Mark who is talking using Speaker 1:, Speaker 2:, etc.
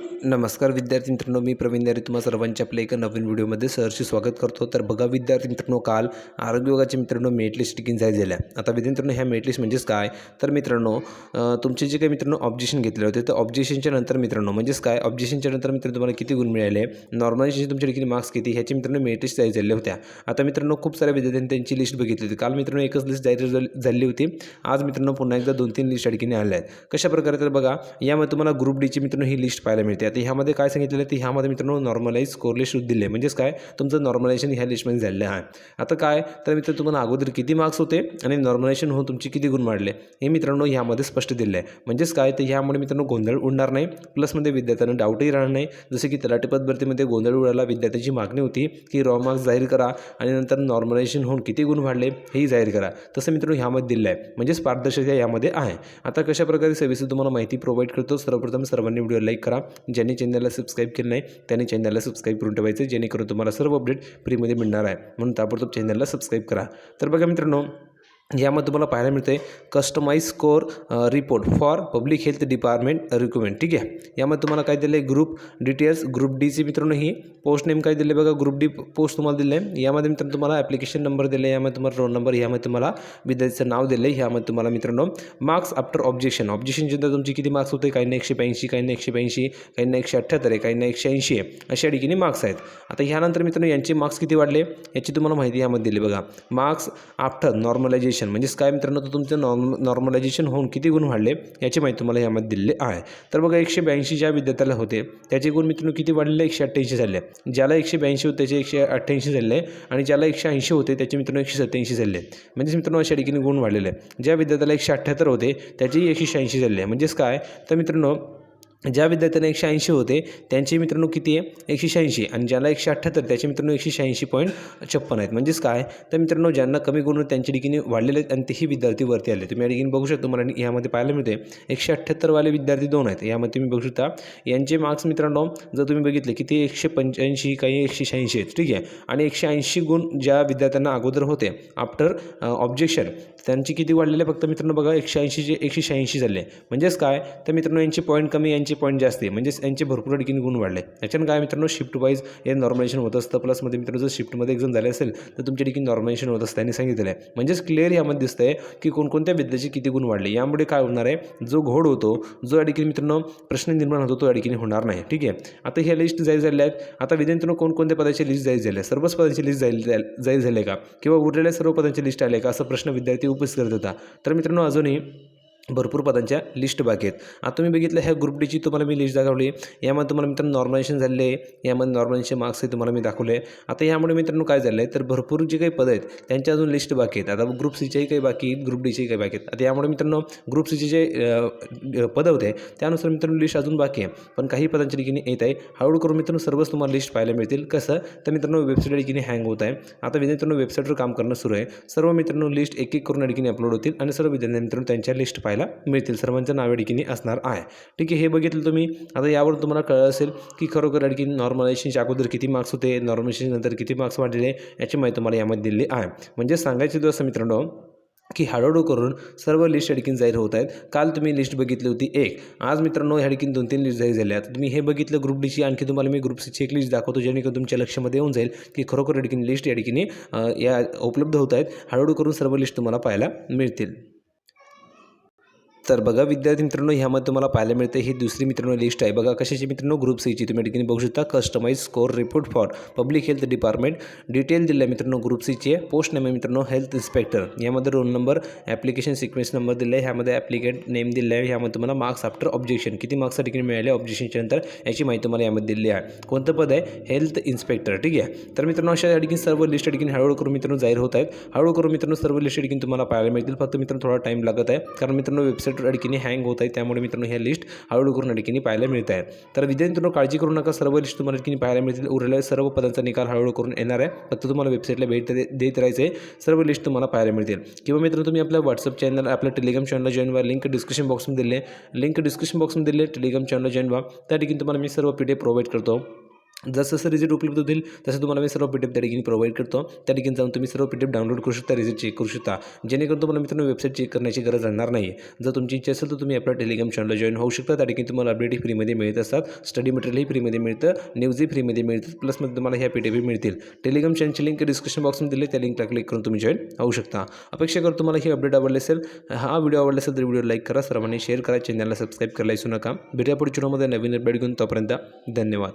Speaker 1: नमस्कार विद्यार्थी मित्रांनो मी प्रवीण दारे तुम्हा सर्वांच्या आपल्या एका नवीन व्हिडिओमध्ये सहर्षी स्वागत करतो. तर बघा विद्यार्थी मित्रांनो काल आरोग्य विभागाचे मित्रांनो मेट लिस्ट टिकीन जाहीर झाल्या. आता विद्यार्थी मित्रांनो ह्या मेट लिस्ट म्हणजेच काय? तर मित्रांनो तुमचे जे काही मित्रांनो ऑब्जेक्शन घेतले होते तर ऑब्जेक्शनच्या नंतर मित्रांनो म्हणजेच काय? ऑब्जेक्शनच्या नंतर मित्रांनो तुम्हाला किती गुण मिळाले? नॉर्मलायझेशन तुमच्या किती मार्क्स किती? ह्याचे मित्रांनो मेट लिस्ट जाहीर झाल्या होत्या. आता मित्रांनो खूप साऱ्या विद्यार्थ्यांनी त्यांची लिस्ट बघितली होती. काल मित्रांनो एकच लिस्ट जाहीर झाली- होती. आज मित्रांनो पुन्हा एकदा दोन तीन लिस्ट ठिकाणी आल्या आहेत. कशा प्रकारे तर बघा यामध्ये तुम्हाला ग्रुप डीची मित्रांनो ही लिस्ट पाहायला मिळते. आता ह्यामध्ये काय सांगितलेलं आहे? तर ह्यामध्ये मित्रांनो नॉर्मलाईज कोरलेश लिस्ट दिले. म्हणजेच काय? तुमचं नॉर्मलायझेशन ह्या लिस्टमध्ये झालेलं आहे. आता काय? तर मित्र तुम्हाला अगोदर किती मार्क्स होते आणि नॉर्मलायझेशन होऊन तुमचे किती गुण वाढले? हे मित्रांनो ह्यामध्ये स्पष्ट दिलं आहे. म्हणजेच काय? तर ह्यामुळे मित्रांनो गोंधळ उडणार नाही. प्लसमध्ये विद्यार्थ्यांना डाऊटही राहणार नाही. जसं की तलाटीपद भरतीमध्ये गोंधळ उडाला विद्यार्थ्याची मागणी होती की रॉ मार्क्स जाहीर करा आणि नंतर नॉर्मलायझेशन होऊन किती गुण वाढले हेही जाहीर करा. तसं मित्रांनो ह्यामध्ये दिलं आहे. म्हणजेच पारदर्शकता यामध्ये आहे. आता कशा प्रकारे सविस्तर तुम्हाला माहिती प्रोव्हाइड करतो? सर्वप्रथम सर्वांनी व्हिडिओ लाईक करा. ज्यांनी चॅनलला सबस्क्राईब केलं नाही त्यांनी चॅनलला सबस्क्राईब करून ठेवायचं जेणेकरून तुम्हाला सर्व अपडेट फ्रीमध्ये मिळणार आहे. म्हणून ताबडतोब चॅनलला सबस्क्राईब करा. तर बघा मित्रांनो यामध्ये तुम्हाला पाहायला मिळते customize score report for public health department recruitment ठीक आहे? यामध्ये तुम्हाला काय दिलं आहे ग्रुप डिटेल्स ग्रुप डीचे मित्रांनो ही पोस्ट नेम काय दिले बघा? ग्रुप डी पोस्ट तुम्हाला दिले आहे यामध्ये मित्रांनो तुम्हाला ॲप्लिकेशन नंबर दिले आहे यामध्ये तुम्हाला रोल नंबर यामध्ये तुम्हाला विद्यार्थ्याचं नाव दिलं आहे ह्यामध्ये तुम्हाला मित्रांनो मार्क्स आफ्टर ऑब्जेक्शन ऑब्जेक्शनच्या नंतर तुमची किती मार्क्स होते? काहींना एकशे ब्याऐंशी काही एकशे ब्याऐंशी काहींना एकशे अठ्ठ्याहत्तर आहे काहींना एकशे ऐंशी आहे. अशा ठिकाणी मार्क्स आहेत. आता ह्यानंतर मित्रांनो यांचे मार्क्स किती वाढले? याची तुम्हाला माहिती यामध्ये दिली बघा. मार्क्स आफ्टर नॉर्मलायझेशन म्हणजेच काय मित्रांनो तर तुमचं नॉर्म नॉर्मलायझेशन होऊन किती गुण वाढले याची माहिती तुम्हाला यामध्ये दिलेली आहे. तर बघा एकशे ब्याऐंशी ज्या विद्यार्थ्याला होते त्याचे गुण मित्रांनो किती वाढलेले एकशे अठ्ठ्याऐंशी झाले. ज्याला एकशे ब्याऐंशी होते त्याचे एकशे अठ्ठ्याऐंशी झाले. आणि ज्याला एकशे ऐंशी होते त्याचे मित्रांनो एकशे सत्त्याऐंशी झाले. म्हणजेच मित्रांनो अशा ठिकाणी गुण वाढलेले. आहे ज्या विद्यार्थ्याला एकशे अठ्ठ्याहत्तर होते त्याचेही एकशे शहाऐंशी झाले. आहे म्हणजेच काय? तर मित्रांनो ज्या विद्यार्थ्यांना एकशे ऐंशी होते त्यांचे मित्रांनो किती आहे? एकशे शहाऐंशी. आणि ज्याला एकशे अठ्ठ्याहत्तर त्याचे मित्रांनो एकशे शहाऐंशी पॉईंट छप्पन आहेत. म्हणजेच काय? तर मित्रांनो ज्यांना कमी गुण त्यांच्या ठिकाणी वाढलेले आहेत आणि तेही विद्यार्थी वरती आले तुम्ही या ठिकाणी बघू शकता मला यामध्ये पाहायला मिळते एकशे अठ्ठ्याहत्तरवाले विद्यार्थी दोन आहेत. यामध्ये तुम्ही बघू शकता यांचे मार्क्स मित्रांनो जर तुम्ही बघितले की ते एकशे पंच्याऐंशी काही एकशे शहाऐंशी आहेत. ठीक आहे? आणि एकशे ऐंशी गुण ज्या विद्यार्थ्यांना अगोदर होते आफ्टर ऑब्जेक्शन त्यांची किती वाढलेले? फक्त मित्रांनो बघा एकशे ऐंशीचे एकशे शहाऐंशी झाले. म्हणजेच काय? तर मित्रांनो यांचे पॉईंट कमी यांचे पॉईंट जास्त आहे. म्हणजेच यांचे भरपूर ठिकाणी गुण वाढले याच्यानं काय मित्रांनो शिफ्ट वाईज हे नॉर्मलायझेशन होत असतं. प्लसमध्ये मित्रांनो जर शिफ्टमध्ये एक्झाम झाले असेल तर तुमच्या ठिकाणी नॉर्मलायझेशन होत असतं. त्यांनी सांगितलेलं आहे. म्हणजेच क्लिअर यामध्ये दिसतं आहे की कोणकोणत्या विद्याचे किती गुण वाढले. यामुळे काय होणार आहे? जो घोड होतो जो या ठिकाणी मित्रांनो प्रश्न निर्माण होतो तो या ठिकाणी होणार नाही. ठीक आहे? आता ह्या लिस्ट जाहीर झाल्या आहेत. आता विद्यार्थ्यांनो कोणकोणत्या पदाची लिस्ट जाहीर झाली? आहे सर्वच पदाची लिस्ट जाईल जाहीर झाली आहे का? किंवा उरलेल्या सर्व पदांची लिस्ट आली आहे का? असा प्रश्न विद्यार्थी उपस्थित करत होता. तर मित्रांनो अजूनही भरपूर पदांच्या लिस्ट बाकी आहेत. आता तुम्ही बघितलं ह्या ग्रुप डीची तुम्हाला मी लिस्ट दाखवली. यामध्ये तुम्हाला मित्रांनो नॉर्मलायझेशन झाले आहे. यामध्ये नॉर्मलायझेशन मार्क्स तुम्हाला मी दाखवले आता यामुळे मित्रांनो काय झालं आहे तर भरपूर जे काही पदं आहेत त्यांच्या अजून लिस्ट बाकी आहेत. आता ग्रुप सीच्याही काही बाकी आहेत ग्रुप डीचेही काही बाकी आहेत. आता यामुळे मित्रांनो ग्रुप सीचे जे पदं होते त्यानुसार मित्रांनो लिस्ट अजून बाकी आहे. पण काही पदांच्या ठिकाणी येत आहे. हळूहळू करून मित्रांनो सर्वच तुम्हाला लिस्ट पाहायला मिळतील. कसं? तर मित्रांनो वेबसाईट ठिकाणी हँग होत आहे. आता विद्यार्थ्यांनो वेबसाईटवर काम करणं सुरू आहे. सर्व मित्रांनो लिस्ट एक एक करून या ठिकाणी अपलोड होतील. आणि सर्व विद्यार्थ्यांनी मित्रांनो त्यांच्या लिस्ट पाहायला मिळतील. सर्वांच्या नावे ठिकाणी असणार आहे. ठीक आहे हे बघितलं तुम्ही. आता यावर तुम्हाला कळलं असेल की खरोखर या नॉर्मलायझेशनच्या अगोदर किती मार्क्स होते नॉर्मलायझेशननंतर किती मार्क्स वाढलेले याची माहिती तुम्हाला यामध्ये दिली आहे. म्हणजे सांगायचे दिवस मित्रांनो की हळूहळू करून सर्व लिस्ट अडकीन जाहीर होत आहेत. काल तुम्ही लिस्ट बघितली होती एक. आज मित्रांनो ह्या दोन तीन लिस्ट जाहीर झाल्या आहेत. तुम्ही हे बघितलं ग्रुप डीची आणखी तुम्हाला मी ग्रुप सीची एक लिस्ट दाखवतो जेणेकरून तुमच्या लक्षामध्ये येऊन जाईल की खरोखर या लिस्ट या ठिकाणी या उपलब्ध होत आहेत. हळूहळू करून सर्व लिस्ट तुम्हाला पाहायला मिळतील. तर बघा विद्यार्थी मित्रांनो ह्यामध्ये तुम्हाला पाहायला मिळते ही दुसरी मित्रांनो लिस्ट आहे. बघा कशाची मित्रांनो ग्रुप सीची तुम्ही ठिकाणी बघू शकता customize score report for public health department detail दिले मित्रांनो ग्रुप सीची आहे पोस्ट नेम आहे मित्रांनो हेल्थ इन्स्पेक्टर यामध्ये roll number application sequence number दिला आहे. ह्यामध्ये ॲप्लिकेट नेम दिला आहे. ह्यामध्ये तुम्हाला मार्क्स आफ्टर ऑब्जेक्शन किती मार्क्स ठिकाणी मिळाले ऑब्जेक्शनच्या नंतर याची माहिती तुम्हाला यामध्ये दिली आहे. कोणतं पद आहे? हेल्थ इन्स्पेक्टर ठीक आहे? तर मित्रांनो अशा ठिकाणी सर्व लिस्ट ठिकाणी हळूहळू करून मित्रांनो जाहीर होत आहेत. हळूहळू करून मित्रांनो सर्व लिस्ट ठिकाणी तुम्हाला पाहायला मिळतील. फक्त मित्रांनो थोडा टाईम लागत आहे. कारण मित्रांनो वेबसाईट या अडकीने हँग होत आहे त्यामुळे मित्रांनो ह्या लिस्ट हळूहळू करून अडकीने ठिकाणी पाहायला मिळत आहे तर विद्यार्थ्यांनो काळजी करू नका. सर्व लिस्ट तुम्हाला अडकीने पाहायला मिळतील. उरलेल्या सर्व पदांचा निकाल हळूहळू करून येणार आहे. फक्त तुम्हाला वेबसाईटला भेट देत राहायचं आहे सर्व लिस्ट तुम्हाला पाहायला मिळतील. किंवा मित्रांनो तुम्ही आपल्या व्हॉट्सअप चॅनल आपल्या टेलिग्राम चॅनलला जॉईन व्हा. लिंक डिस्क्रिप्शन बॉक्समध्ये दिले लिंक डिस्क्रिप्शन बॉक्समध्ये दिले टेलिग्राम चॅनलला जॉईन व्हा. त्या ठिकाणी तुम्हाला मी सर्व पी डी प्रोव्हाइड करतो. जसं जसं रिझल्ट उपलब्ध होतील तसं तुम्हाला मी सर्व पी डी एफ त्या ठिकाणी प्रोव्हाइड करतो. त्या ठिकाणी जाऊन तुम्ही सर्व पी डी एफ डाउनलोड करू शकता रिझल्ट चेक करू शकता. जेणेकरून तुम्हाला मित्रांनो वेबसाईट चेक करण्याची गरज राहणार नाही. जर तुमची इच्छा असेल तर तुम्ही आपल्या टेलिग्राम चॅनलला जॉईन होऊ शकता. त्या ठिकाणी तुम्हाला अपडेटही फ्रीमध्ये मिळत असतात. स्टडी मटेरियलही फ्रीमध्ये मिळतं. न्यूजही फ्रीमध्ये मिळतं प्लसमध्ये तुम्हाला ह्या पी डी मिळतील. टेलिग्राम चॅनलची लिंक डिस्क्रिप्शन बॉक्समध्ये दिली त्या लिंकला क्लिक करून तुम्ही जॉईन होऊ शकता. अपेक्षा करतो तुम्हाला ही अपडेट आवडली असेल हा व्हिडिओ आवडला असेल तर व्हिडिओ लाईक करा. सर्वांनी शेअर करा. चॅनलला सबस्क्राईब करायला विसरू नका. भेटूया पुढच्या व्हिडिओमध्ये नवीन अपडेट घेऊन तोपर्यंत धन्यवाद.